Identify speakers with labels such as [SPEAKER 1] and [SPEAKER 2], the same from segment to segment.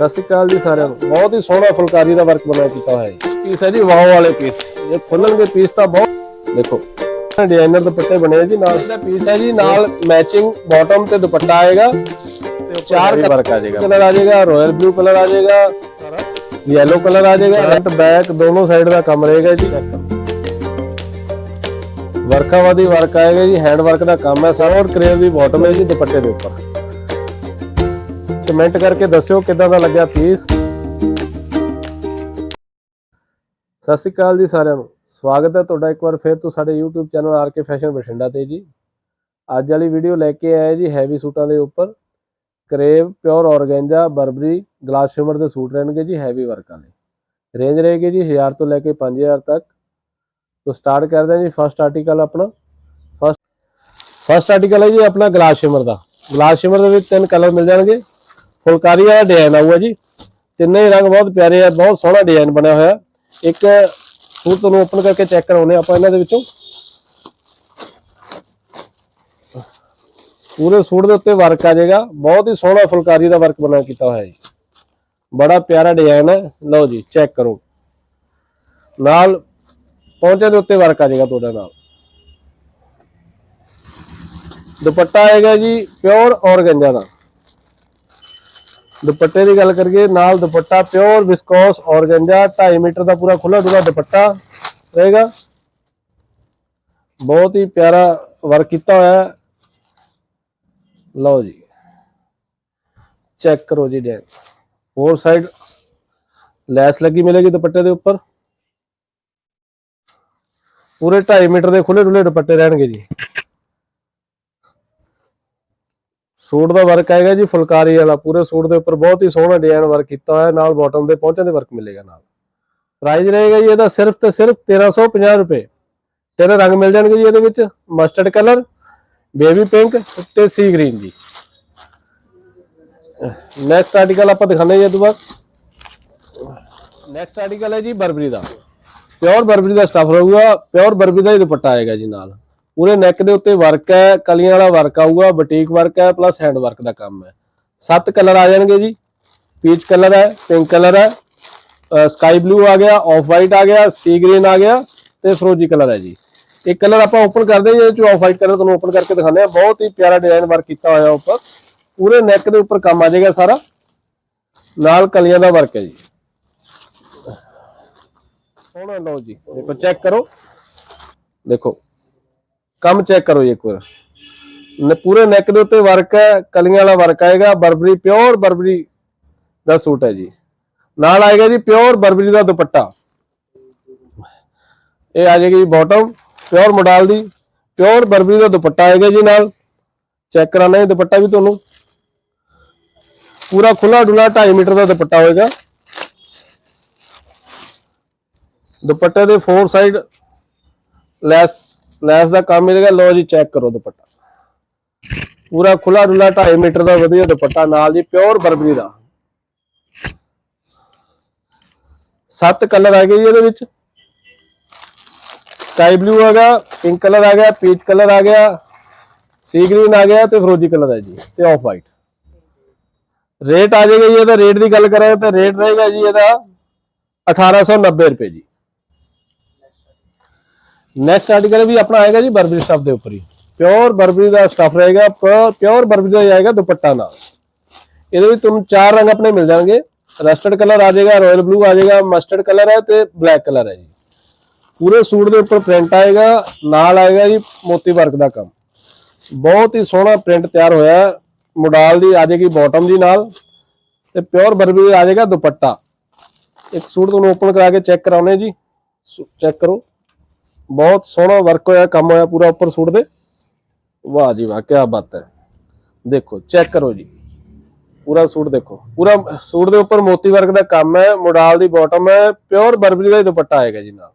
[SPEAKER 1] ਸਤਿ ਸ਼੍ਰੀ ਅਕਾਲ ਜੀ ਸਾਰਿਆਂ ਨੂੰ। ਬਹੁਤ ਹੀ ਸੋਹਣਾ ਫੁਲਕਾਰੀ ਦਾ ਵਰਕ ਬਣਾਇਆ ਕੀਤਾ ਹੋਇਆ ਹੈ। ਪੀਸ ਹੈ ਜੀ ਵਾਓ ਵਾਲੇ ਪੀਸ। ਇਹ ਖੁੱਲਣਗੇ ਪੀਸ ਤਾਂ ਬਹੁਤ ਦੇਖੋ ਡਿਜ਼ਾਈਨਰ ਦੁਪੱਟੇ ਬਣੇ ਜੀ ਨਾਲ। ਦਾ ਪੀਸ ਹੈ ਜੀ ਨਾਲ ਮੈਚਿੰਗ ਬਾਟਮ ਤੇ ਦੁਪੱਟਾ ਆਏਗਾ। ਤੇ ਚਾਰ ਵਰਕ ਆ ਜਾਏਗਾ ਕਲਰ ਆ ਜਾਏਗਾ ਰਾਇਲ ਬਲੂ ਕਲਰ ਆ ਜਾਏਗਾ ਯੈਲੋ ਕਲਰ ਆ ਜਾਏਗਾ ਫਰੰਟ ਬੈਕ ਦੋਨੋਂ ਸਾਈਡ ਦਾ ਕੰਮ ਰਹੇਗਾ ਜੀ। ਵਰਖਾਵਾਦੀ ਵਰਕ ਆਏਗਾ ਜੀ। ਹੈਂਡ ਵਰਕ ਦਾ ਕੰਮ ਹੈ ਸਾਰਾ। ਔਰ ਕਰੇਵ ਦੀ ਬਾਟਮ ਹੈ ਜੀ ਦੁਪੱਟੇ ਦੇ ਉੱਪਰ। ਕਮੈਂਟ ਕਰਕੇ ਦੱਸਿਓ ਕਿਦਾਂ ਦਾ ਲੱਗਿਆ ਪੀਸ ਸਤਿ ਸ਼੍ਰੀ ਅਕਾਲ ਜੀ ਸਾਰਿਆਂ ਨੂੰ। ਸਵਾਗਤ ਹੈ ਤੁਹਾਡਾ ਇੱਕ ਵਾਰ ਫਿਰ ਤੋਂ ਸਾਡੇ YouTube channel R K fashion Bathinda ਤੇ ਜੀ। ਅੱਜ ਵਾਲੀ ਵੀਡੀਓ ਲੈ ਕੇ ਆਇਆ ਜੀ ਹੈਵੀ ਸੂਟਾਂ ਦੇ ਉੱਪਰ। Crepe pure organza Burberry glass shimmer ਦੇ ਸੂਟ ਰਹਿਣਗੇ ਜੀ ਹੈਵੀ ਵਰਕ ਵਾਲੇ। ਰੇਂਜ ਰਹੇਗੀ ਜੀ 1000 ਤੋਂ ਲੈ ਕੇ 5000 ਤੱਕ। ਤੋਂ ਸਟਾਰਟ ਕਰਦੇ ਹਾਂ ਜੀ ਫਸਟ ਆਰਟੀਕਲ ਆਪਣਾ। ਫਸਟ ਫਸਟ ਆਰਟੀਕਲ ਹੈ ਜੀ ਆਪਣਾ ਗਲਾਸ ਸ਼ਿਮਰ ਦਾ। ਗਲਾਸ ਸ਼ਿਮਰ ਦੇ ਵਿੱਚ ਤਿੰਨ ਕਲਰ ਮਿਲ ਜਾਣਗੇ। ਫੁਲਕਾਰੀ ਵਾਲਾ ਡਿਜ਼ਾਈਨ ਆਊਗਾ ਜੀ। ਤਿੰਨੇ ਰੰਗ ਬਹੁਤ ਪਿਆਰੇ ਆ, ਬਹੁਤ ਸੋਹਣਾ ਡਿਜ਼ਾਈਨ ਬਣਿਆ ਹੋਇਆ। ਇੱਕ ਸੂਟ ਤੁਹਾਨੂੰ ਓਪਨ ਕਰਕੇ ਚੈੱਕ ਕਰਾਉਨੇ ਆਪਾਂ ਇਹਨਾਂ ਦੇ ਵਿੱਚੋਂ। ਪੂਰੇ ਸੂਟ ਦੇ ਉੱਤੇ ਵਰਕ ਆ ਜਾਏਗਾ ਬਹੁਤ ਹੀ ਸੋਹਣਾ ਫੁਲਕਾਰੀ ਦਾ ਵਰਕ ਬਣਾ ਕੀਤਾ ਹੋਇਆ ਜੀ। ਬੜਾ ਪਿਆਰਾ ਡਿਜ਼ਾਈਨ ਹੈ। ਲਓ ਜੀ ਚੈੱਕ ਕਰੋ। ਨਾਲ ਪੌਂਚੇ ਦੇ ਉੱਤੇ ਵਰਕ ਆ ਜਾਏਗਾ ਤੁਹਾਡੇ ਨਾਲ। ਦੁਪੱਟਾ ਆਏਗਾ ਜੀ ਪਿਓਰ ਔਰਗੰਜਾ ਦਾ। ਦੁਪੱਟੇ ਦੀ ਗੱਲ ਕਰੀਏ, ਨਾਲ ਦੁਪੱਟਾ ਪਿਓਰ ਵਿਸਕੋਸ ਔਰਗੰਜਾ 2.5 ਮੀਟਰ ਦਾ ਪੂਰਾ ਖੁੱਲਾ ਡੁੱਲਾ ਦੁਪੱਟਾ ਰਹੇਗਾ ਬਹੁਤ ਹੀ ਪਿਆਰਾ ਵਰਕ ਕੀਤਾ ਹੋਇਆ ਹੈ। ਲਓ ਜੀ। ਚੈੱਕ ਕਰੋ ਜੀ ਡੈਕ ਹੋਰ ਸਾਈਡ ਲੈਸ ਲੱਗੀ ਮਿਲੇਗੀ ਦੁਪੱਟੇ ਦੇ ਉੱਪਰ? ਪੂਰੇ 2.5 ਮੀਟਰ ਦੇ ਖੁੱਲੇ ਡੁੱਲੇ ਦੁਪੱਟੇ ਰਹਿਣਗੇ ਜੀ। ਸੂਟ ਦਾ ਵਰਕ ਆਏਗਾ ਜੀ, ਫੁਲਕਾਰੀ ਵਾਲਾ, ਪੂਰੇ ਸੂਟ ਦੇ ਉੱਪਰ ਬਹੁਤ ਹੀ ਸੋਹਣਾ ਡਿਜ਼ਾਈਨ ਵਰਕ ਕੀਤਾ ਹੋਇਆ, ਨਾਲ ਬਾਟਮ ਦੇ ਪਹੁੰਚੇ ਦੇ ਵਰਕ ਮਿਲੇਗਾ ਨਾਲ। ਪ੍ਰਾਈਸ ਰਹੇਗਾ ਜੀ ਇਹਦਾ ਸਿਰਫ ਤੇ ਸਿਰਫ 1350 ਰੁਪਏ। ਤਿੰਨ ਰੰਗ ਮਿਲ ਜਾਣਗੇ ਜੀ ਇਹਦੇ ਵਿੱਚ ਮਸਟਰਡ ਕਲਰ ਬੇਬੀ ਪਿੰਕ ਤੇ ਸੀ ਗ੍ਰੀਨ ਜੀ। ਨੈਕਸਟ ਆਰਟੀਕਲ ਆਪਾਂ ਦਿਖਾਣੇ ਜੀ ਇਹ ਤੋਂ ਬਾਅਦ। ਨੈਕਸਟ ਆਰਟੀਕਲ ਹੈ ਜੀ ਬਰਬਰੀ ਦਾ। ਪਿਓਰ ਬਰਬਰੀ ਦਾ ਸਟਫ ਰਹੂਗਾ ਪਿਓਰ ਬਰਬਰੀ ਦਾ ਹੀ ਦੁਪੱਟਾ ਆਏਗਾ ਜੀ ਨਾਲ। ਪੂਰੇ ਨੈਕ ਦੇ ਉੱਤੇ ਵਰਕ ਹੈ, ਕਲੀਆਂ ਵਾਲਾ ਵਰਕ ਆਊਗਾ ਬੁਟੀਕ ਵਰਕ ਹੈ ਪਲੱਸ ਹੈਂਡ ਵਰਕ ਦਾ ਕੰਮ ਹੈ। ਸੱਤ ਕਲਰ ਆ ਜਾਣਗੇ ਜੀ। ਪੀਚ ਕਲਰ ਹੈ ਪਿੰਕ ਕਲਰ ਹੈ ਸਕਾਈ ਬਲੂ ਆ ਗਿਆ ਆਫ ਵਾਈਟ ਆ ਗਿਆ ਸੀ ਗ੍ਰੀਨ ਆ ਗਿਆ ਤੇ ਫਰੋਜੀ ਕਲਰ ਹੈ ਜੀ। ਇਹ ਕਲਰ ਆਪਾਂ ਓਪਨ ਕਰਦੇ ਹਾਂ ਚ ਆਫ ਵਾਈਟ ਕਲਰ ਤੁਹਾਨੂੰ ਓਪਨ ਕਰਕੇ ਦਿਖਾਉਂਦੇ ਆ ਬਹੁਤ ਹੀ ਪਿਆਰਾ ਡਿਜ਼ਾਈਨ ਵਰਕ ਕੀਤਾ ਹੋਇਆ ਉੱਪਰ। ਪੂਰੇ ਨੈਕ ਦੇ ਉੱਪਰ ਕੰਮ ਆ ਜਾਏਗਾ ਸਾਰਾ। ਨਾਲ ਕਲੀਆਂ ਦਾ ਵਰਕ ਹੈ ਜੀ। ਸੋਹਣਾ ਲਓ ਜੀ, ਦੇਖੋ ਚੈੱਕ ਕਰੋ। ਦੇਖੋ ਕੰਮ ਚੈੱਕ ਕਰੋ ਜੀ ਇੱਕ ਵਾਰ। ਨ ਪੂਰੇ ਨੈਕ ਦੇ ਉੱਤੇ ਵਰਕ ਹੈ, ਕਲੀਆਂ ਵਾਲਾ ਵਰਕ ਆਏਗਾ, ਬਰਬਰੀ ਪਿਓਰ ਬਰਬਰੀ ਦਾ ਸੂਟ ਹੈ ਜੀ। ਨਾਲ ਆਏਗਾ ਜੀ ਪਿਓਰ ਬਰਬਰੀ ਦਾ ਦੁਪੱਟਾ। ਇਹ ਆ ਜਾਏਗੀ ਜੀ ਬਾਟਮ ਪਿਓਰ ਮੋਡਲ ਦੀ ਪਿਓਰ ਬਰਬਰੀ ਦਾ ਦੁਪੱਟਾ ਆਏਗਾ ਜੀ ਨਾਲ। ਚੈੱਕ ਕਰਾਣਾ ਹੈ ਦੁਪੱਟਾ ਵੀ ਤੁਹਾਨੂੰ। ਪੂਰਾ ਖੁੱਲਾ ਡੁੱਲਾ 2.5 ਮੀਟਰ ਦਾ ਦੁਪੱਟਾ ਹੋਏਗਾ। ਦੁਪੱਟੇ ਦੇ ਫੋਰ ਸਾਈਡ ਲੈਸ ਲੈਸ ਦਾ ਕੰਮ ਮਿਲੇਗਾ ਲੋ ਜੀ ਚੈੱਕ ਕਰੋ ਦੁਪੱਟਾ। ਪੂਰਾ ਖੁੱਲਾ ਡੁੱਲਾ 2.5 ਮੀਟਰ ਦਾ ਵਧੀਆ ਦੁਪੱਟਾ, ਨਾਲ ਜੀ ਪਿਓਰ ਬਰਬਰੀ ਦਾ। ਸੱਤ ਕਲਰ ਆ ਗਏ ਜੀ ਇਹਦੇ ਵਿੱਚ। ਸਕਾਈ ਬਲੂ ਆ ਗਿਆ ਪਿੰਕ ਕਲਰ ਆ ਗਿਆ ਪੀਚ ਕਲਰ ਆ ਗਿਆ ਸੀ ਗ੍ਰੀਨ ਆ ਗਿਆ ਤੇ ਫਰੋਜੀ ਕਲਰ ਹੈ ਜੀ, ਤੇ ਆਫ ਵਾਈਟ ਰੇਟ ਆ ਜਾਏਗਾ ਜੀ, ਇਹਦਾ ਰੇਟ ਦੀ ਗੱਲ ਕਰਾਂ ਤਾਂ ਰੇਟ ਰਹੇਗਾ ਜੀ ਇਹਦਾ 1890 ਰੁਪਏ ਜੀ। ਨੈਕਸਟ ਆਰਟੀਕਲ ਵੀ ਆਪਣਾ ਆਏਗਾ ਜੀ ਬਰਬਰੀ ਸਟਫ ਦੇ ਉੱਪਰ ਹੀ। ਪਿਓਰ ਬਰਬਰੀ ਦਾ ਸਟਫ ਰਹੇਗਾ ਪਿਓਰ ਬਰਬਰੀ ਦਾ ਹੀ ਆਏਗਾ ਦੁਪੱਟਾ ਨਾਲ। ਇਹਦੇ ਵਿੱਚ ਤੁਹਾਨੂੰ ਚਾਰ ਰੰਗ ਆਪਣੇ ਮਿਲ ਜਾਣਗੇ। ਰਸਟਡ ਕਲਰ ਆ ਜਾਏਗਾ ਰਾਇਲ ਬਲੂ ਆ ਜਾਏਗਾ ਮਸਟਰਡ ਕਲਰ ਹੈ ਤੇ ਬਲੈਕ ਕਲਰ ਹੈ ਜੀ। ਪੂਰੇ ਸੂਟ ਦੇ ਉੱਪਰ ਪ੍ਰਿੰਟ ਆਏਗਾ, ਨਾਲ ਆਏਗਾ ਜੀ ਮੋਤੀ ਵਰਕ ਦਾ ਕੰਮ। ਬਹੁਤ ਹੀ ਸੋਹਣਾ ਪ੍ਰਿੰਟ ਤਿਆਰ ਹੋਇਆ ਹੈ। ਮੋਡਲ ਦੀ ਆ ਜਾਏਗੀ ਬਾਟਮ ਦੀ ਨਾਲ ਤੇ ਪਿਓਰ ਬਰਬਰੀ ਆ ਜਾਏਗਾ ਦੁਪੱਟਾ। ਇੱਕ ਸੂਟ ਤੁਹਾਨੂੰ ਓਪਨ ਕਰਾ ਕੇ ਚੈੱਕ ਕਰਾਉਨੇ ਜੀ। ਚੈੱਕ ਕਰੋ। ਬਹੁਤ ਸੋਹਣਾ ਵਰਕ ਹੋਇਆ, ਕੰਮ ਹੋਇਆ ਪੂਰਾ ਉੱਪਰ ਸੂਟ ਦੇ। ਵਾਹ ਜੀ ਵਾਹ ਕੀ ਬਾਤ ਹੈ। ਦੇਖੋ ਚੈੱਕ ਕਰੋ ਜੀ। ਪੂਰਾ ਸੂਟ ਦੇਖੋ। ਪੂਰਾ ਸੂਟ ਦੇ ਉੱਪਰ ਮੋਤੀ ਵਰਕ ਦਾ ਕੰਮ ਹੈ, ਮੋਡਾਲ ਦੀ ਬਾਟਮ ਹੈ ਪਿਓਰ ਬਰਬਰੀ ਦਾ ਹੀ ਦੁਪੱਟਾ ਆਏਗਾ ਜੀ ਨਾਲ।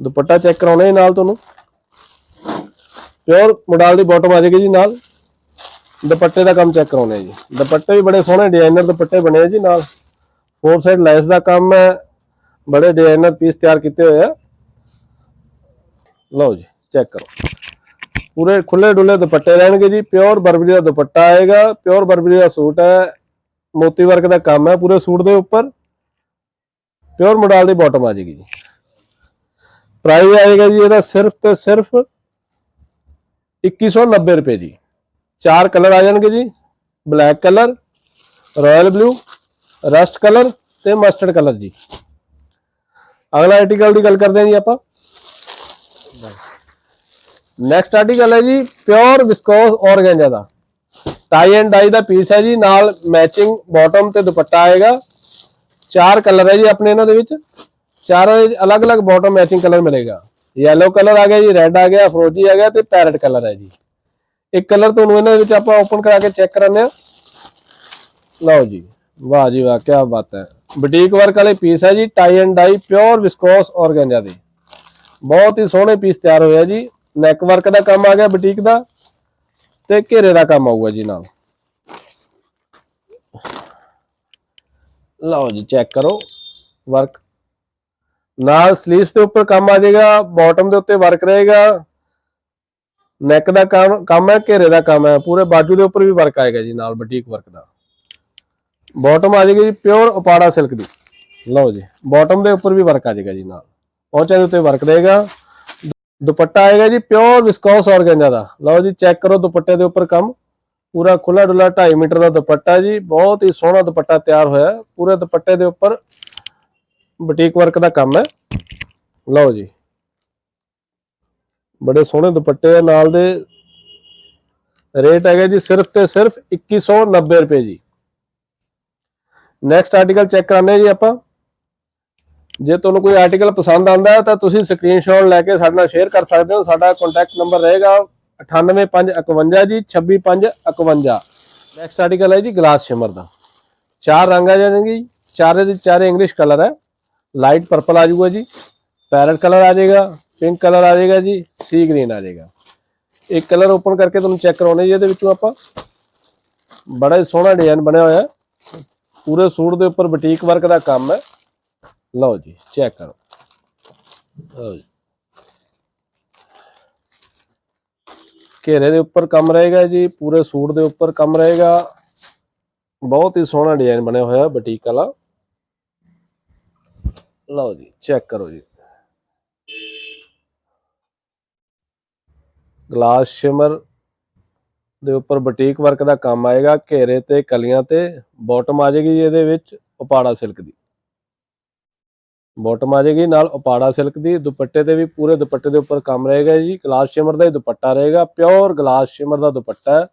[SPEAKER 1] ਦੁਪੱਟਾ ਚੈੱਕ ਕਰਾਉਣਾ ਜੀ ਨਾਲ ਤੁਹਾਨੂੰ। ਪਿਓਰ ਮੋਡਾਲ ਦੀ ਬਾਟਮ ਆ ਜਾਏਗੀ ਜੀ ਨਾਲ। ਦੁਪੱਟੇ ਦਾ ਕੰਮ ਚੈੱਕ ਕਰਾਉਣਾ ਜੀ। ਦੁਪੱਟੇ ਵੀ ਬੜੇ ਸੋਹਣੇ ਡਿਜ਼ਾਈਨਰ ਦੁਪੱਟੇ ਬਣੇ ਆ ਜੀ ਨਾਲ। ਫੋਰ ਸਾਈਡ ਲੈਸ ਦਾ ਕੰਮ ਹੈ। ਬੜੇ ਡਿਜ਼ਾਈਨਰ ਪੀਸ ਤਿਆਰ ਕੀਤੇ ਹੋਏ ਆ। ਲਓ ਜੀ ਚੈੱਕ ਕਰੋ। ਪੂਰੇ ਖੁੱਲੇ ਡੁੱਲੇ ਦੁਪੱਟੇ ਰਹਿਣਗੇ ਜੀ ਪਿਓਰ ਬਰਬਰੀ ਦਾ ਦੁਪੱਟਾ ਆਏਗਾ ਪਿਓਰ ਬਰਬਰੀ ਦਾ ਸੂਟ ਹੈ, ਮੋਤੀ ਵਰਕ ਦਾ ਕੰਮ ਹੈ ਪੂਰੇ ਸੂਟ ਦੇ ਉੱਪਰ। ਪਿਓਰ ਮੋਡਲ ਦੀ ਬਾਟਮ ਆ ਜਾਏਗੀ ਜੀ। ਪ੍ਰਾਈਸ ਆਏਗਾ ਜੀ ਇਹਦਾ ਸਿਰਫ ਤੇ ਸਿਰਫ 2190 ਰੁਪਏ ਜੀ। ਚਾਰ ਕਲਰ ਆ ਜਾਣਗੇ ਜੀ black colour royal blue rust colour ਤੇ ਮਸਟਰਡ ਕਲਰ ਜੀ। ਅਗਲਾ ਆਰਟੀਕਲ ਦੀ ਗੱਲ ਕਰਦੇ ਹਾਂ ਜੀ ਆਪਾਂ। ਨੈਕਸਟ ਆਰਟੀਕਲ ਹੈ ਜੀ ਪਿਓਰ ਵਿਸਕੋਸ ਔਰਗੈਂਜਾ ਦਾ ਟਾਈ ਐਂਡ ਡਾਈ ਦਾ ਪੀਸ ਹੈ ਜੀ, ਨਾਲ ਮੈਚਿੰਗ ਬਾਟਮ ਤੇ ਦੁਪੱਟਾ ਆਏਗਾ। ਚਾਰ ਕਲਰ ਹੈ ਜੀ ਆਪਣੇ ਇਹਨਾਂ ਦੇ ਵਿੱਚ। ਚਾਰਾਂ ਅਲੱਗ-ਅਲੱਗ ਬਾਟਮ ਮੈਚਿੰਗ ਕਲਰ ਮਿਲੇਗਾ। ਯੈਲੋ ਕਲਰ ਆ ਗਿਆ ਜੀ ਰੈੱਡ ਆ ਗਿਆ, ਫਰੋਜੀ ਆ ਗਿਆ ਤੇ ਪੈਰਟ ਕਲਰ ਹੈ ਜੀ। ਇੱਕ ਕਲਰ ਤੁਹਾਨੂੰ ਇਹਨਾਂ ਦੇ ਵਿੱਚ ਆਪਾਂ ਓਪਨ ਕਰਾ ਕੇ ਚੈੱਕ ਕਰਾਉਂਦੇ ਆ ਲਓ ਜੀ, ਵਾਹ ਜੀ ਵਾਹ ਕੀ ਬਾਤ ਹੈ। ਬੁਟੀਕ ਵਰਕ ਵਾਲੇ ਪੀਸ ਹੈ ਜੀ tie and dye pure viscose organza ਦੇ ਬਹੁਤ ਹੀ ਸੋਹਣੇ ਪੀਸ ਤਿਆਰ ਹੋਇਆ ਜੀ। ਨੈਕ ਵਰਕ ਦਾ ਕੰਮ ਆ ਗਿਆ ਬੁਟੀਕ ਦਾ ਤੇ ਘੇਰੇ ਦਾ ਕੰਮ ਆਊਗਾ ਜੀ ਨਾਲ। ਲਓ ਜੀ ਚੈੱਕ ਕਰੋ। ਵਰਕ ਨਾਲ ਸਲੀਵਸ ਦੇ ਉੱਪਰ ਕੰਮ ਆ ਜਾਏਗਾ ਬਾਟਮ ਦੇ ਉੱਤੇ ਵਰਕ ਰਹੇਗਾ। ਨੈਕ ਦਾ ਕੰਮ ਕੰਮ ਹੈ, ਘੇਰੇ ਦਾ ਕੰਮ ਹੈ, ਪੂਰੇ ਬਾਜੂ ਦੇ ਉੱਪਰ ਵੀ ਵਰਕ ਆਏਗਾ ਜੀ ਨਾਲ ਬੁਟੀਕ ਵਰਕ ਦਾ। ਬਾਟਮ ਆ ਜਾਏਗੀ ਜੀ ਪਿਓਰ ਉਪਾੜਾ ਸਿਲਕ ਦੀ। ਲਓ ਜੀ ਬਾਟਮ ਦੇ ਉੱਪਰ ਵੀ ਵਰਕ ਆ ਜਾਏਗਾ ਜੀ ਨਾਲ। ਪਹੁੰਚਾ ਦੇ ਉੱਤੇ ਵਰਕ ਰਹੇਗਾ। ਦੁਪੱਟਾ ਆਏਗਾ ਜੀ ਪਿਓਰ ਵਿਸਕੋਸ ਔਰਗੈਂਜਾ ਦਾ। ਲਓ ਜੀ, ਚੈੱਕ ਕਰੋ ਦੁਪੱਟੇ ਦੇ ਉੱਪਰ ਕੰਮ। ਪੂਰਾ ਖੁੱਲਾ ਡੁੱਲਾ 2.5 ਮੀਟਰ ਦਾ ਦੁਪੱਟਾ ਜੀ। ਬਹੁਤ ਹੀ ਸੋਹਣਾ ਦੁਪੱਟਾ ਤਿਆਰ ਹੋਇਆ। ਪੂਰੇ ਦੁਪੱਟੇ ਦੇ ਉੱਪਰ ਬੁਟੀਕ ਵਰਕ ਦਾ ਕੰਮ ਹੈ। ਲਓ ਜੀ। ਬੜੇ ਸੋਹਣੇ ਦੁਪੱਟੇ ਆ। ਨਾਲ ਦੇ ਰੇਟ ਹੈਗਾ ਜੀ ਸਿਰਫ ਤੇ ਸਿਰਫ 2190 ਰੁਪਏ ਜੀ। ਨੈਕਸਟ ਆਰਟੀਕਲ ਚੈੱਕ ਕਰਨੇ ਜੀ ਆਪਾਂ। ਜੇ ਤੁਹਾਨੂੰ ਕੋਈ ਆਰਟੀਕਲ ਪਸੰਦ ਆਂਦਾ ਹੈ ਤਾਂ ਤੁਸੀਂ ਸਕਰੀਨਸ਼ਾਟ ਲੈ ਕੇ ਸਾਡੇ ਨਾਲ ਸ਼ੇਅਰ ਕਰ ਸਕਦੇ ਹੋ। ਸਾਡਾ ਕੰਟੈਕਟ ਨੰਬਰ ਰਹੇਗਾ 98551 ਜੀ 26551 ਨੈਕਸਟ ਆਰਟੀਕਲ ਹੈ ਜੀ ਗਲਾਸ ਸ਼ਿਮਰ ਦਾ। ਚਾਰ ਰੰਗ ਆ ਜਾਣਗੇ ਜੀ। ਚਾਰੇ ਦੇ ਚਾਰੇ ਇੰਗਲਿਸ਼ ਕਲਰ ਹੈ। ਲਾਈਟ ਪਰਪਲ ਆ ਜਾਊਗਾ ਜੀ। ਪੈਰਟ ਕਲਰ ਆ ਜਾਏਗਾ। ਪਿੰਕ ਕਲਰ ਆ ਜਾਏਗਾ ਜੀ। ਸੀ ਗ੍ਰੀਨ ਆ ਜਾਏਗਾ। ਇੱਕ ਕਲਰ ਓਪਨ ਕਰਕੇ ਤੁਹਾਨੂੰ ਚੈੱਕ ਕਰਾਉਣੇ ਜੀ ਇਹਦੇ ਵਿੱਚੋਂ ਆਪਾਂ। ਬੜਾ ਹੀ ਸੋਹਣਾ ਡਿਜ਼ਾਈਨ ਬਣਿਆ ਹੋਇਆ ਪੂਰੇ ਸੂਟ ਦੇ ਉੱਪਰ ਬੁਟੀਕ ਵਰਕ ਦਾ ਕੰਮ ਹੈ। ਲਓ ਜੀ ਚੈੱਕ ਕਰੋ। ਲਓ ਜੀ। ਘੇਰੇ ਦੇ ਉੱਪਰ ਕੰਮ ਰਹੇਗਾ ਜੀ, ਪੂਰੇ ਸੂਟ ਦੇ ਉੱਪਰ ਕੰਮ ਰਹੇਗਾ। ਬਹੁਤ ਹੀ ਸੋਹਣਾ ਡਿਜ਼ਾਈਨ ਬਣਿਆ ਹੋਇਆ ਬਟੀਕ ਵਾਲਾ। ਲਓ ਜੀ ਚੈੱਕ ਕਰੋ ਜੀ। ਗਲਾਸ ਸ਼ਿਮਰ ਦੇ ਉੱਪਰ ਬਟੀਕ ਵਰਕ ਦਾ ਕੰਮ ਆਏਗਾ। ਘੇਰੇ ਤੇ ਕਲੀਆਂ ਤੇ ਬਾਟਮ ਆ ਜਾਏਗੀ ਜੀ ਇਹਦੇ ਵਿੱਚ, ਉਪਾੜਾ ਸਿਲਕ ਦੀ। ਬਾਟਮ ਆ ਜਾਏਗੀ, ਨਾਲ ਉਪਾੜਾ ਸਿਲਕ ਦੀ, ਦੁਪੱਟੇ ਤੇ ਵੀ ਪੂਰੇ ਦੁਪੱਟੇ ਦੇ ਉੱਪਰ ਕੰਮ ਰਹੇਗਾ ਜੀ, ਗਲਾਸ ਸ਼ਿਮਰ ਦਾ ਹੀ ਦੁਪੱਟਾ ਰਹੇਗਾ, ਪਿਓਰ ਗਲਾਸ ਸ਼ਿਮਰ ਦਾ ਦੁਪੱਟਾ ਹੈ।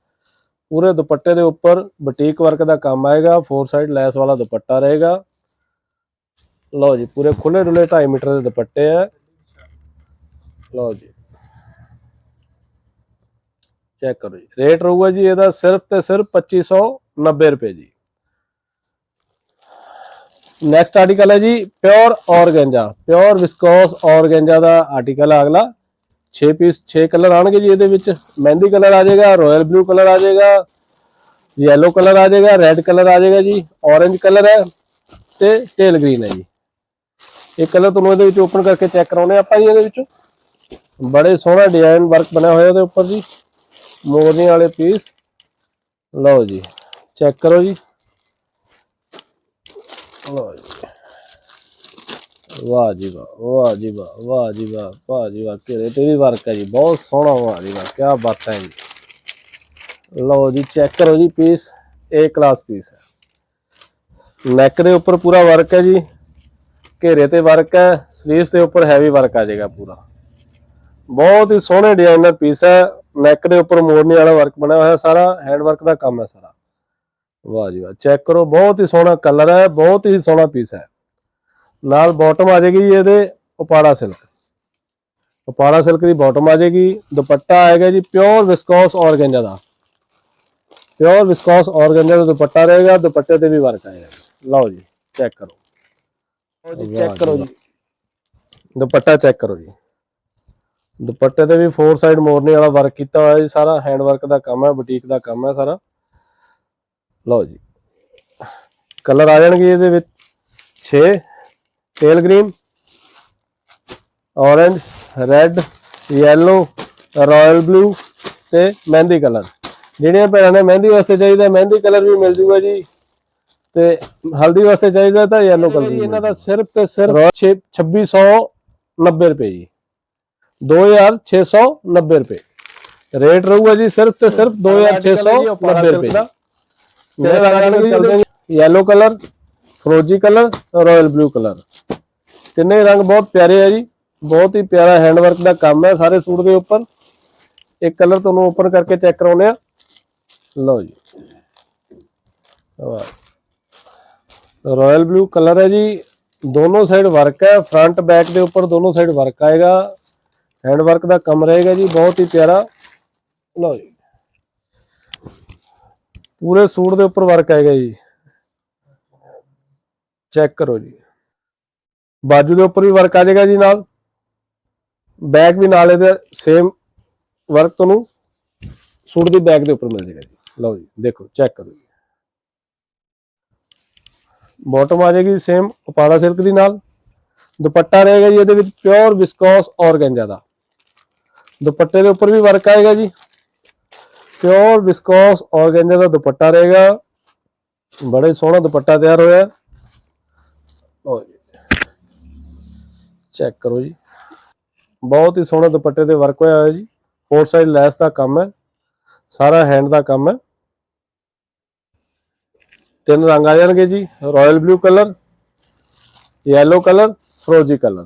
[SPEAKER 1] ਪੂਰੇ ਦੁਪੱਟੇ ਦੇ ਉੱਪਰ ਬੁਟੀਕ ਵਰਕ ਦਾ ਕੰਮ ਆਏਗਾ, ਫੋਰ ਸਾਈਡ ਲੈਸ ਵਾਲਾ ਦੁਪੱਟਾ ਰਹੇਗਾ। ਲਓ ਜੀ, ਪੂਰੇ ਖੁੱਲੇ ਡੁੱਲੇ 2.5 ਮੀਟਰ ਦੇ ਦੁਪੱਟੇ ਹੈ। ਲਓ ਜੀ। ਚੈੱਕ ਕਰੋ ਜੀ, ਰੇਟ ਰਹੂਗਾ ਜੀ ਇਹਦਾ ਸਿਰਫ ਤੇ ਸਿਰਫ 2590 ਰੁਪਏ ਜੀ। ਨੈਕਸਟ ਆਰਟੀਕਲ ਹੈ ਜੀ pure organza pure viscose organza ਦਾ ਆਰਟੀਕਲ ਆ ਅਗਲਾ। 6 ਪੀਸ 6 ਕਲਰ ਆਣਗੇ ਜੀ ਇਹਦੇ ਵਿੱਚ। ਮਹਿੰਦੀ ਕਲਰ ਆ ਜਾਏਗਾ ਰਾਇਲ ਬਲੂ ਕਲਰ ਆ ਜਾਏਗਾ ਯੈਲੋ ਕਲਰ ਆ ਜਾਏਗਾ ਰੈੱਡ ਕਲਰ ਆ ਜਾਏਗਾ ਜੀ ਔਰੇਂਜ ਕਲਰ ਹੈ ਤੇ ਟੇਲ ਗ੍ਰੀਨ ਹੈ ਜੀ। ਇਹ ਕਲਰ ਤੁਹਾਨੂੰ ਇਹਦੇ ਵਿੱਚ ਓਪਨ ਕਰਕੇ ਚੈੱਕ ਕਰਾਉਣੇ ਆਪਾਂ ਜੀ ਇਹਦੇ ਵਿੱਚ। ਬੜੇ ਸੋਹਣਾ ਡਿਜ਼ਾਈਨ ਵਰਕ ਬਣਿਆ ਹੋਇਆ ਉਹਦੇ ਉੱਪਰ ਜੀ। ਮੋਰਨੀ ਵਾਲੇ ਪੀਸ ਲਓ ਜੀ ਚੈੱਕ ਕਰੋ ਜੀ। ਲਓ ਜੀ ਵਾਹ ਜੀ ਵਾਹ ਵਾਹ ਜੀ ਵਾਹ ਵਾਹ ਜੀ ਵਾਹ ਵਾਹ ਜੀ ਵਾਹ, ਘੇਰੇ ਤੇ ਵੀ ਵਰਕ ਹੈ ਜੀ, ਬਹੁਤ ਸੋਹਣਾ ਵਾਹ ਜੀ ਵਾਹ ਕੀ ਬਾਤ ਹੈ ਜੀ। ਲਓ ਜੀ ਚੈੱਕ ਕਰੋ ਜੀ ਪੀਸ ਏ ਕਲਾਸ ਪੀਸ ਹੈ। ਨੈਕ ਦੇ ਉੱਪਰ ਪੂਰਾ ਵਰਕ ਹੈ ਜੀ, ਘੇਰੇ ਤੇ ਵਰਕ ਹੈ ਸਲੀਵਸ ਦੇ ਉੱਪਰ ਹੈਵੀ ਵਰਕ ਆ ਜਾਏਗਾ ਪੂਰਾ। ਬਹੁਤ ਹੀ ਸੋਹਣੇ ਡਿਜ਼ਾਈਨਰ ਪੀਸ ਹੈ ਨੈਕ ਦੇ ਉੱਪਰ ਮੋਰਨੀ ਵਾਲਾ ਵਰਕ ਬਣਿਆ ਹੋਇਆ ਸਾਰਾ ਹੈਂਡ ਵਰਕ ਦਾ ਕੰਮ ਹੈ ਸਾਰਾ। ਵਾਹ ਜੀ ਵਾਹ। ਚੈੱਕ ਕਰੋ ਬਹੁਤ ਹੀ ਸੋਹਣਾ ਕਲਰ ਹੈ ਬਹੁਤ ਹੀ ਸੋਹਣਾ ਪੀਸ ਹੈ। ਨਾਲ ਬਾਟਮ ਆ ਜਾਏਗੀ ਇਹਦੇ ਉਪਾੜਾ ਸਿਲਕ ਉਪਾੜਾ ਸਿਲਕ ਦੀ ਬਾਟਮ ਆ ਜਾਏਗੀ ਦੁਪੱਟਾ ਆਏਗਾ ਜੀ ਪਿਓਰ ਵਿਸਕੋਸ ਔਰਗੈਂਜਾ ਦਾ। ਪਿਓਰ ਵਿਸਕੋਸ ਔਰਗੈਂਜਾ ਦਾ ਦੁਪੱਟਾ ਰਹੇਗਾ ਦੁਪੱਟੇ ਤੇ ਵੀ ਵਰਕ ਆਏਗਾ। ਲਓ ਜੀ ਚੈੱਕ ਕਰੋ। ਲਓ ਜੀ ਚੈੱਕ ਕਰੋ ਜੀ। ਦੁਪੱਟਾ ਚੈੱਕ ਕਰੋ ਜੀ। ਦੁਪੱਟੇ ਤੇ ਵੀ ਫੋਰ ਸਾਈਡ ਮੋਰਨੀ ਵਾਲਾ ਵਰਕ ਕੀਤਾ ਹੋਇਆ ਜੀ ਸਾਰਾ ਹੈਂਡ ਵਰਕ ਦਾ ਕੰਮ ਹੈ ਬੁਟੀਕ ਦਾ ਕੰਮ ਹੈ ਸਾਰਾ। ਲਓ ਜੀ। ਕਲਰ ਆ ਜਾਣਗੇ ਇਹਦੇ ਵਿੱਚ 6 teal green orange red yellow royal blue ਤੇ ਮਹਿੰਦੀ ਕਲਰ। ਜਿਹੜੀਆਂ ਭੈਣਾਂ ਨੇ ਮਹਿੰਦੀ ਵਾਸਤੇ ਚਾਹੀਦਾ ਮਹਿੰਦੀ ਕਲਰ ਵੀ ਮਿਲ ਜੂਗਾ ਜੀ। ਤੇ ਹਲਦੀ ਵਾਸਤੇ ਚਾਹੀਦਾ ਤਾਂ yellow ਕਲਰ ਇਹਨਾਂ ਦਾ ਸਿਰਫ ਤੇ ਸਿਰਫ 2690 ਰੁਪਏ ਜੀ। 2690 ਰੁਪਏ। ਰੇਟ ਰਹੂਗਾ ਜੀ ਸਿਰਫ ਤੇ ਸਿਰਫ 2690 ਰੁਪਏ yellow ਕਲਰ ਫਰੋਜੀ ਕਲਰ ਰਾਇਲ ਬਲੂ ਕਲਰ ਤਿੰਨੇ ਰੰਗ ਬਹੁਤ ਪਿਆਰੇ ਆ ਜੀ ਬਹੁਤ ਹੀ ਪਿਆਰਾ ਹੈਂਡ ਵਰਕ ਦਾ ਕੰਮ ਹੈ ਸਾਰੇ ਸੂਟ ਦੇ ਉੱਪਰ। ਇੱਕ ਕਲਰ ਤੁਹਾਨੂੰ ਓਪਨ ਕਰਕੇ ਚੈੱਕ ਕਰਾਉਨੇ ਆ ਲਓ ਜੀ। ਰਾਇਲ ਬਲੂ ਕਲਰ ਹੈ ਜੀ ਦੋਨੋਂ ਸਾਈਡ ਵਰਕ ਹੈ ਫਰੰਟ ਬੈਕ ਦੇ ਉੱਪਰ ਦੋਨੋਂ ਸਾਈਡ ਵਰਕ ਆਏਗਾ। ਹੈਂਡ ਵਰਕ ਦਾ ਕੰਮ ਰਹੇਗਾ ਜੀ ਬਹੁਤ ਹੀ ਪਿਆਰਾ। ਲਓ ਜੀ। ਪੂਰੇ ਸੂਟ ਦੇ ਉੱਪਰ ਵਰਕ ਆਏਗਾ ਜੀ। ਚੈੱਕ ਕਰੋ ਜੀ। ਬਾਜੂ ਦੇ ਉੱਪਰ ਵੀ ਵਰਕ ਆ ਜਾਏਗਾ ਜੀ ਨਾਲ। ਬੈਕ ਵੀ ਨਾਲ ਇਹਦੇ ਸੇਮ ਵਰਕ ਤੁਹਾਨੂੰ ਸੂਟ ਦੀ ਬੈਕ ਦੇ ਉੱਪਰ ਮਿਲ ਜਾਏਗਾ ਜੀ। ਲਓ ਜੀ, ਦੇਖੋ ਚੈੱਕ ਕਰੋ ਜੀ। ਬਾਟਮ ਆ ਜਾਏਗੀ ਸੇਮ ਉਪਾੜਾ ਸਿਲਕ ਦੀ ਨਾਲ। ਦੁਪੱਟਾ ਰਹੇਗਾ ਜੀ ਇਹਦੇ ਵਿੱਚ ਪਿਓਰ ਵਿਸਕੋਸ ਔਰਗੈਂਜਾ ਦਾ ਦੁਪੱਟੇ ਦੇ ਉੱਪਰ ਵੀ ਵਰਕ ਆਏਗਾ ਜੀ। ਪਿਓਰ ਵਿਸਕੋਸ ਔਰਗੈਂਜਾ ਦਾ ਦੁਪੱਟਾ ਰਹੇਗਾ। ਬੜਾ ਸੋਹਣਾ ਦੁਪੱਟਾ ਤਿਆਰ ਹੋਇਆ। ਲਓ ਜੀ। ਚੈੱਕ ਕਰੋ ਜੀ। ਬਹੁਤ ਹੀ ਸੋਹਣਾ ਦੁਪੱਟੇ ਤੇ ਵਰਕ ਹੋਇਆ ਹੋਇਆ ਜੀ। ਫੋਰ ਸਾਈਡ ਲੈਸ ਦਾ ਕੰਮ ਹੈ। ਸਾਰਾ ਹੈਂਡ ਦਾ ਕੰਮ ਹੈ। ਤਿੰਨ ਰੰਗ ਆ ਜਾਣਗੇ ਜੀ। Royal blue colour yellow colour, ਫਰੋਜੀ colour.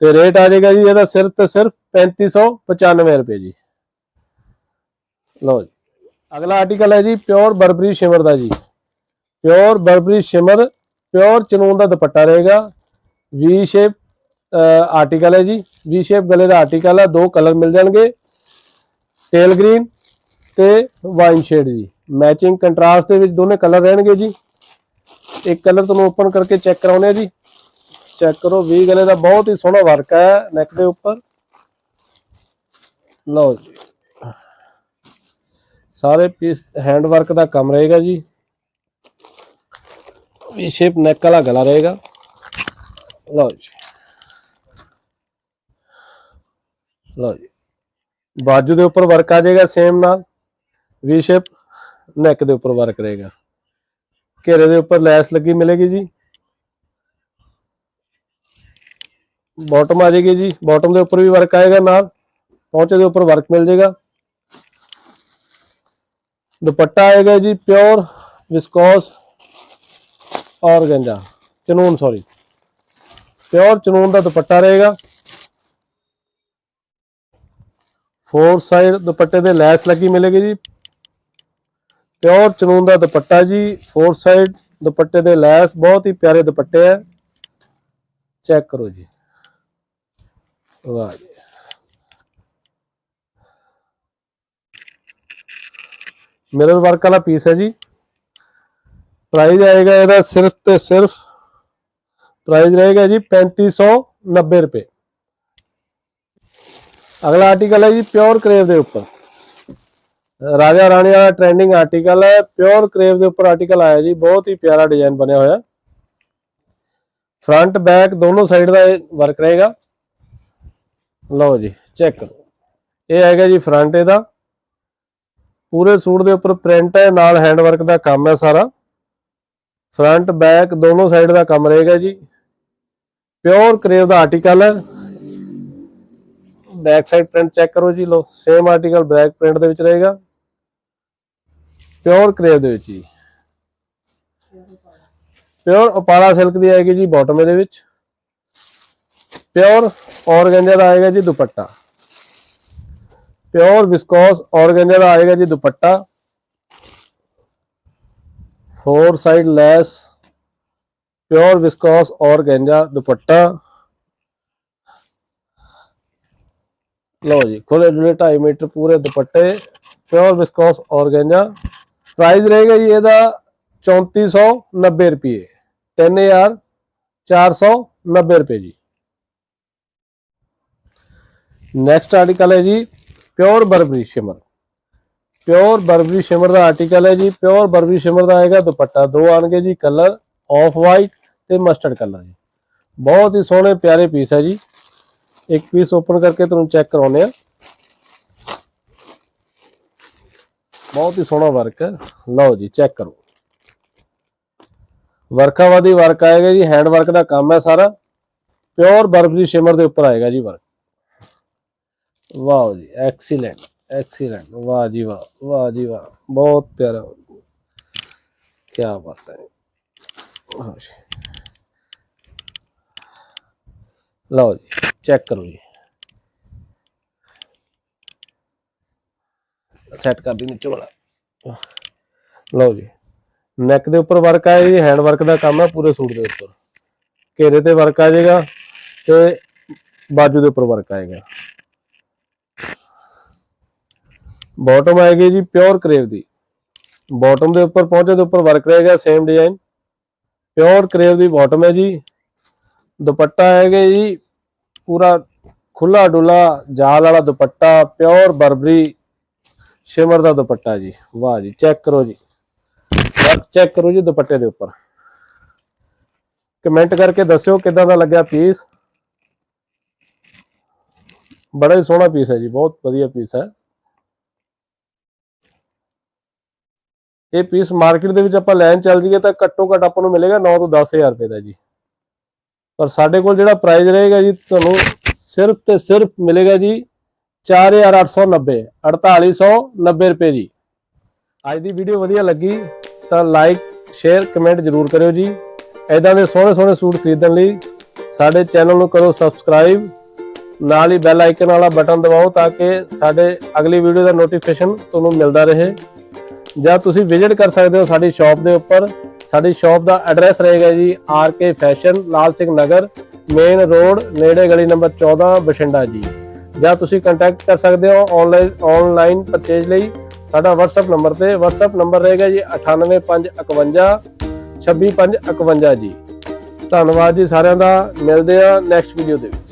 [SPEAKER 1] ਤੇ ਰੇਟ ਆ ਜਾਏਗਾ ਜੀ ਇਹਦਾ ਸਿਰਫ ਤੇ ਸਿਰਫ 3595 ਰੁਪਏ ਜੀ। ਲਓ ਜੀ। ਅਗਲਾ ਆਰਟੀਕਲ ਹੈ ਜੀ ਪਿਓਰ ਬਰਬਰੀ ਸ਼ਿਮਰ ਦਾ ਜੀ। Pure Burberry shimmer pure chinon ਦਾ ਦੁਪੱਟਾ ਰਹੇਗਾ। ਵੀ ਸ਼ੇਪ ਆਰਟੀਕਲ ਹੈ ਜੀ। ਵੀ ਸ਼ੇਪ ਗਲੇ ਦਾ ਆਰਟੀਕਲ ਹੈ ਦੋ ਕਲਰ ਮਿਲ ਜਾਣਗੇ। ਟੇਲ ਗ੍ਰੀਨ ਤੇ ਵਾਈਨ ਸ਼ੇਡ ਜੀ। ਮੈਚਿੰਗ ਕੰਟਰਾਸਟ ਦੇ ਵਿੱਚ ਦੋਨੇ ਕਲਰ ਰਹਿਣਗੇ ਜੀ। ਇੱਕ ਕਲਰ ਤੁਹਾਨੂੰ ਓਪਨ ਕਰਕੇ ਚੈੱਕ ਕਰਾਉਨੇ ਆ ਜੀ। ਚੈੱਕ ਕਰੋ ਵੀ ਗਲੇ ਦਾ ਬਹੁਤ ਹੀ ਸੋਹਣਾ ਵਰਕ ਹੈ ਨੈਕ ਦੇ ਉੱਪਰ। ਲਓ ਜੀ। ਸਾਰੇ ਪੀਸ ਹੈਂਡ ਵਰਕ ਦਾ ਕੰਮ ਰਹੇਗਾ ਜੀ। ਵੀ ਸ਼ੇਪ ਨੈਕ ਵਾਲਾ ਗਲਾ ਰਹੇਗਾ। ਲਓ ਜੀ। ਲਓ ਜੀ। ਬਾਜੂ ਦੇ ਉੱਪਰ ਵਰਕ ਆ ਜਾਏਗਾ ਸੇਮ ਨਾਲ। ਵੀ ਸ਼ੇਪ ਨੈਕ ਦੇ ਉੱਪਰ ਵਰਕ ਰਹੇਗਾ। ਘੇਰੇ ਦੇ ਉੱਪਰ ਲੈਸ ਲੱਗੀ ਮਿਲੇਗੀ ਜੀ। ਬਾਟਮ ਆ ਜਾਏਗੀ ਜੀ। ਬਾਟਮ ਦੇ ਉੱਪਰ ਵੀ ਵਰਕ ਆਏਗਾ ਨਾਲ। ਪਹੁੰਚੇ ਦੇ ਉੱਪਰ ਵਰਕ ਮਿਲ ਜਾਏਗਾ। ਦੁਪੱਟਾ ਆਏਗਾ ਜੀ pure viscose organza, chinon sorry pure chinon ਦਾ ਦੁਪੱਟਾ ਰਹੇਗਾ। ਫੋਰ ਸਾਈਡ ਦੁਪੱਟੇ ਦੇ ਲੈਸ ਲੱਗੀ ਮਿਲੇਗੀ ਜੀ। ਪਿਓਰ ਚਨੂਨ ਦਾ ਦੁਪੱਟਾ ਜੀ ਫੋਰ ਸਾਈਡ ਦੁਪੱਟੇ ਦੇ ਲੈਸ, ਬਹੁਤ ਹੀ ਪਿਆਰੇ ਦੁਪੱਟੇ ਹੈ ਚੈੱਕ ਕਰੋ ਜੀ। ਵਾਹ ਮਿਰਰ ਵਰਕ ਵਾਲਾ ਪੀਸ ਹੈ ਜੀ। ਪ੍ਰਾਈਸ ਆਏਗਾ ਇਹਦਾ ਸਿਰਫ ਤੇ ਸਿਰਫ ਪ੍ਰਾਈਸ ਰਹੇਗਾ ਜੀ 3590 ਰੁਪਏ। ਅਗਲਾ ਆਰਟੀਕਲ ਹੈ ਜੀ ਪਿਓਰ ਕਰੇਵ ਦੇ ਉੱਪਰ। ਰਾਜਾ ਰਾਣੀ ਵਾਲਾ ਟ੍ਰੈਂਡਿੰਗ ਆਰਟੀਕਲ ਹੈ। ਪਿਓਰ ਕਰੇਵ ਦੇ ਉੱਪਰ ਆਰਟੀਕਲ ਆਇਆ ਜੀ। ਬਹੁਤ ਹੀ ਪਿਆਰਾ ਡਿਜ਼ਾਈਨ ਬਣਿਆ ਹੋਇਆ। ਫਰੰਟ ਬੈਕ ਦੋਨੋਂ ਸਾਈਡ ਦਾ ਵਰਕ ਰਹੇਗਾ। ਲਓ ਜੀ ਚੈੱਕ ਕਰੋ। ਇਹ ਆਏਗਾ ਜੀ ਫਰੰਟ ਇਹਦਾ। ਪੂਰੇ ਸੂਟ ਦੇ ਉੱਪਰ ਪ੍ਰਿੰਟ ਹੈ, ਨਾਲ ਹੈਂਡ ਵਰਕ ਦਾ ਕੰਮ ਹੈ ਸਾਰਾ। ਫਰੰਟ ਬੈਕ ਦੋਨੋਂ ਸਾਈਡ ਦਾ ਕੰਮ ਰਹੇਗਾ ਜੀ। ਪਿਓਰ ਕਰੇਵ ਦਾ ਆਰਟੀਕਲ ਹੈ। ਬੈਕ ਸਾਈਡ ਪ੍ਰਿੰਟ ਚੈੱਕ ਕਰੋ ਜੀ ਲੋ ਸੇਮ ਆਰਟੀਕਲ ਬੈਕ ਪ੍ਰਿੰਟ ਦੇ ਵਿੱਚ ਰਹੇਗਾ। ਪਿਓਰ ਕਰੇਵ ਦੇ ਵਿੱਚ ਜੀ। ਪਿਓਰ ਉਪਾਲਾ ਸਿਲਕ ਦੀ ਆਏਗੀ ਜੀ ਬਾਟਮ ਇਹਦੇ ਵਿੱਚ। ਪਿਓਰ ਔਰਗੈਂਜਾ ਦਾ ਆਏਗਾ ਜੀ ਦੁਪੱਟਾ। ਪਿਓਰ ਵਿਸਕੋਸ ਔਰਗੈਂਜਾ ਦਾ ਆਏਗਾ ਜੀ ਦੁਪੱਟਾ। Four side lace pure viscose organza ਦੁਪੱਟਾ। ਲਓ ਜੀ ਖੋਲੇ ਡੁਲੇ 2.5 ਮੀਟਰ ਪੂਰੇ ਦੁਪੱਟੇ ਪਿਓਰ ਵਿਸਕੋਸ ਔਰਗੈਂਜਾ ਪ੍ਰਾਈਸ ਰਹੇਗਾ ਜੀ ਇਹਦਾ 3490 ਰੁਪਏ 3490 ਰੁਪਏ ਜੀ। ਨੈਕਸਟ ਆਰਟੀਕਲ ਹੈ ਜੀ pure Burberry shimmer pure Burberry shimmer ਦਾ ਆਰਟੀਕਲ ਹੈ ਜੀ। ਪਿਓਰ ਬਰਬਰੀ ਸ਼ਿਮਰ ਦਾ ਆਏਗਾ, ਦੁਪੱਟਾ ਦੋ ਆਣਗੇ ਜੀ ਕਲਰ ਆਫ ਵਾਈਟ ਤੇ ਮਸਟਰਡ ਕਲਰ ਜੀ। ਬਹੁਤ ਹੀ ਸੋਹਣੇ, ਪਿਆਰੇ ਪੀਸ ਹੈ ਜੀ। ਇੱਕ ਪੀਸ ਓਪਨ ਕਰਕੇ ਤੁਹਾਨੂੰ ਚੈੱਕ ਕਰਾਉਨੇ ਆ ਬਹੁਤ ਹੀ ਸੋਹਣਾ ਵਰਕ ਹੈ। ਲਓ ਜੀ ਚੈੱਕ ਕਰੋ। ਵਰਖਾਵਾਦੀ ਵਰਕ ਆਏਗਾ ਜੀ। ਹੈਂਡ ਵਰਕ ਦਾ ਕੰਮ ਹੈ ਸਾਰਾ। ਪਿਓਰ ਬਰਬਰੀ ਸ਼ਿਮਰ ਦੇ ਉੱਪਰ ਆਏਗਾ ਜੀ ਵਰਕ ਵਾਓ ਜੀ ਐਕਸੀਲੈਂਟ ਐਕਸੀਲੈਂਟ ਵਾਹ ਜੀ ਵਾਹ ਵਾਹ ਜੀ ਵਾਹ, ਬਹੁਤ ਪਿਆਰਾ। ਕੀ ਬਾਤ ਹੈ। ਹਾਂ ਲਓ ਜੀ ਚੈੱਕ ਕਰੋ ਜੀ। ਸੈੱਟ ਕਰ ਦੀ ਨੀਚੇ ਵਾਲਾ। ਲਓ ਜੀ। ਨੈਕ ਦੇ ਉੱਪਰ ਵਰਕ ਆਇਆ ਜੀ ਹੈਂਡ ਵਰਕ ਦਾ ਕੰਮ ਹੈ ਪੂਰੇ ਸੂਟ ਦੇ ਉੱਪਰ। ਘੇਰੇ ਤੇ ਵਰਕ ਆ ਜਾਏਗਾ ਤੇ ਬਾਜੂ ਦੇ ਉੱਪਰ ਵਰਕ ਆਏਗਾ ਬਾਟਮ ਆਏਗੀ ਜੀ ਪਿਓਰ ਕਰੇਵ ਦੀ। ਬਾਟਮ ਦੇ ਉੱਪਰ ਪਹੁੰਚੇ, ਦੇ ਉੱਪਰ ਵਰਕ ਰਹੇਗਾ ਸੇਮ ਡਿਜ਼ਾਈਨ ਪਿਓਰ ਕਰੇਵ ਦੀ ਬਾਟਮ ਹੈ ਜੀ। ਦੁਪੱਟਾ ਹੈਗਾ ਜੀ, ਪੂਰਾ ਖੁੱਲਾ ਡੁੱਲਾ ਜਾਲ ਵਾਲਾ ਦੁਪੱਟਾ ਪਿਓਰ ਬਰਬਰੀ ਸ਼ਿਮਰ ਦਾ ਦੁਪੱਟਾ ਜੀ। ਵਾਹ ਜੀ ਚੈੱਕ ਕਰੋ ਜੀ। ਚੈੱਕ ਕਰੋ ਜੀ ਦੁਪੱਟੇ ਦੇ ਉੱਪਰ। ਕਮੈਂਟ ਕਰਕੇ ਦੱਸਿਓ ਕਿਦਾਂ ਦਾ ਲੱਗਿਆ ਪੀਸ ਬੜਾ ਹੀ ਸੋਹਣਾ ਪੀਸ ਹੈ ਜੀ, ਬਹੁਤ ਵਧੀਆ ਪੀਸ ਹੈ। ਇਹ ਪੀਸ ਮਾਰਕੀਟ ਦੇ ਵਿੱਚ ਆਪਾਂ ਲੈਣ ਚੱਲ ਜੀਏ ਤਾਂ ਘੱਟੋ ਘੱਟ ਆਪਾਂ ਨੂੰ ਮਿਲੇਗਾ 9 ਤੋਂ 10000 ਰੁਪਏ ਦਾ ਜੀ। ਪਰ ਸਾਡੇ ਕੋਲ ਜਿਹੜਾ ਪ੍ਰਾਈਸ ਰਹੇਗਾ ਜੀ, ਤੁਹਾਨੂੰ ਸਿਰਫ ਤੇ ਸਿਰਫ ਮਿਲੇਗਾ ਜੀ 4890 4890 ਰੁਪਏ ਜੀ। ਅੱਜ ਦੀ ਵੀਡੀਓ ਵਧੀਆ ਲੱਗੀ ਤਾਂ ਲਾਈਕ ਸ਼ੇਅਰ ਕਮੈਂਟ ਜਰੂਰ ਕਰਿਓ ਜੀ। ਐਦਾਂ ਦੇ ਸੋਹਣੇ ਸੋਹਣੇ ਸੂਟ ਖਰੀਦਣ ਲਈ ਸਾਡੇ ਚੈਨਲ ਨੂੰ ਕਰੋ ਸਬਸਕ੍ਰਾਈਬ ਨਾਲ ਹੀ ਬੈਲ ਆਈਕਨ ਵਾਲਾ ਬਟਨ ਦਬਾਓ ਤਾਂ ਕਿ ਸਾਡੇ ਅਗਲੀ ਵੀਡੀਓ ਦਾ ਨੋਟੀਫਿਕੇਸ਼ਨ ਤੁਹਾਨੂੰ ਮਿਲਦਾ ਰਹੇ। ਜਾਂ ਤੁਸੀਂ ਵਿਜ਼ਿਟ ਕਰ ਸਕਦੇ ਹੋ ਸਾਡੀ ਸ਼ਾਪ ਦੇ ਉੱਪਰ। ਸਾਡੀ ਸ਼ਾਪ ਦਾ ਐਡਰੈਸ ਰਹੇਗਾ ਜੀ R K fashion Lal Singh Nagar main road ਨੇੜੇ ਗਲੀ ਨੰਬਰ 14 ਬਠਿੰਡਾ ਜੀ। ਜਾਂ ਤੁਸੀਂ ਕੰਟੈਕਟ ਕਰ ਸਕਦੇ ਹੋ ਆਨਲਾਈਨ ਆਨਲਾਈਨ ਪਰਚੇਜ ਲਈ। ਸਾਡਾ WhatsApp ਨੰਬਰ ਤੇ WhatsApp ਨੰਬਰ ਰਹੇਗਾ ਜੀ 98551 26551 ਜੀ। ਧੰਨਵਾਦ ਜੀ ਸਾਰਿਆਂ ਦਾ। ਮਿਲਦੇ ਆ ਨੈਕਸਟ ਵੀਡੀਓ ਦੇ ਵਿੱਚ।